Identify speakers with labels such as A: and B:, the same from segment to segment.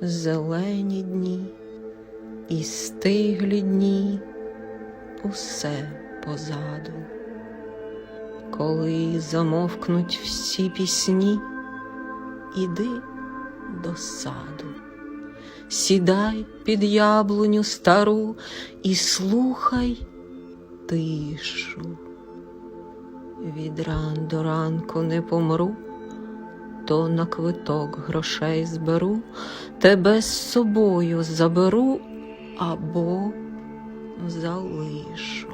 A: зелені дні і стиглі дні, усе позаду. Коли замовкнуть всі пісні, іди до саду, сідай під яблуню стару і слухай тишу. Від ран до ранку не помру, то на квиток грошей зберу, тебе з собою заберу або залишу.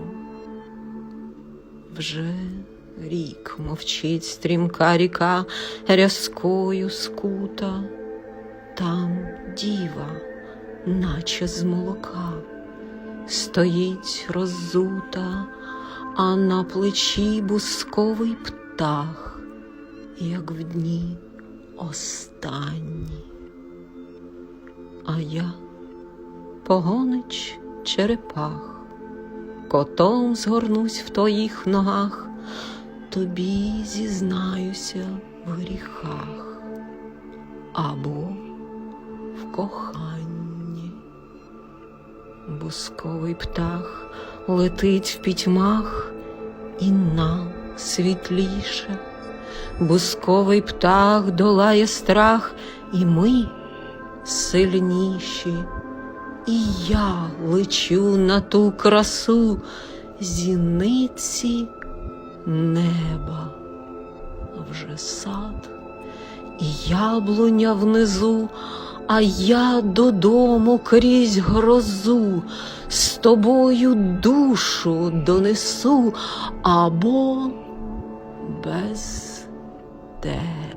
A: Вже рік мовчить стрімка ріка рязкою скута, там діва, наче з молока, стоїть роззута, а на плечі бусковий птах, як в дні останні. А я погонич черепах, котом згорнусь в твоїх ногах, тобі зізнаюся в гріхах або в коханні. Бусковий птах летить в пітьмах і нам світліше. Бусковий птах долає страх, і ми сильніші. І я лечу на ту красу зіниці неба, вже сад і яблуня внизу, а я додому крізь грозу з тобою душу донесу або без тебе.